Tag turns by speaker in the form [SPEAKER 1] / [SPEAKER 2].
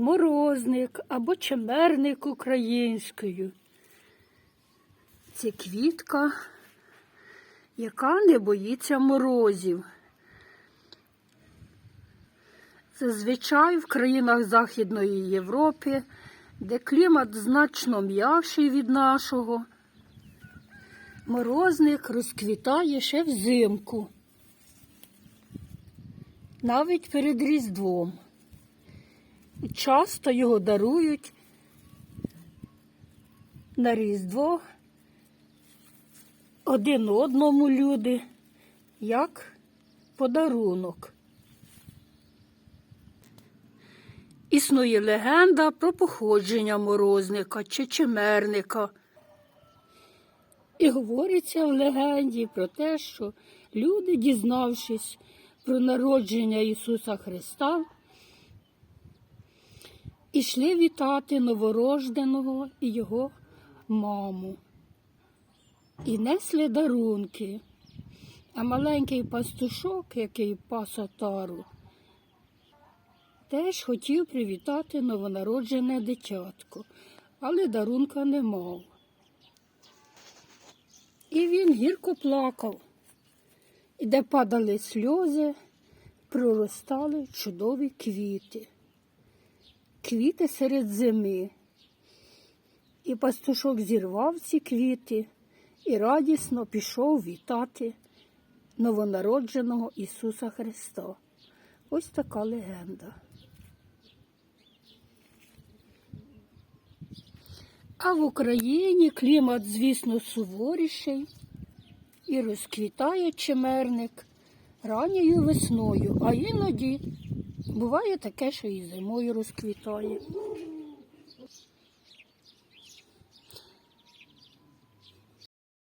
[SPEAKER 1] морозник або чемерник українською. Це квітка, яка не боїться морозів. Зазвичай в країнах Західної Європи, де клімат значно м'якший від нашого, морозник розквітає ще взимку, навіть перед Різдвом. Часто його дарують на Різдво один одному люди, як подарунок. Існує легенда про походження морозника чи чимерника. І говориться в легенді про те, що люди, дізнавшись про народження Ісуса Христа, ішли вітати новорожденого і його маму. І несли дарунки. А маленький пастушок, який пас отару, теж хотів привітати новонароджене дитятко, але дарунка не мав. І він гірко плакав, і де падали сльози, проростали чудові квіти, квіти серед зими. І пастушок зірвав ці квіти і радісно пішов вітати новонародженого Ісуса Христа. Ось така легенда. А в Україні клімат, звісно, суворіший і розквітає чимерник ранньою весною, а іноді буває таке, що і зимою розквітає.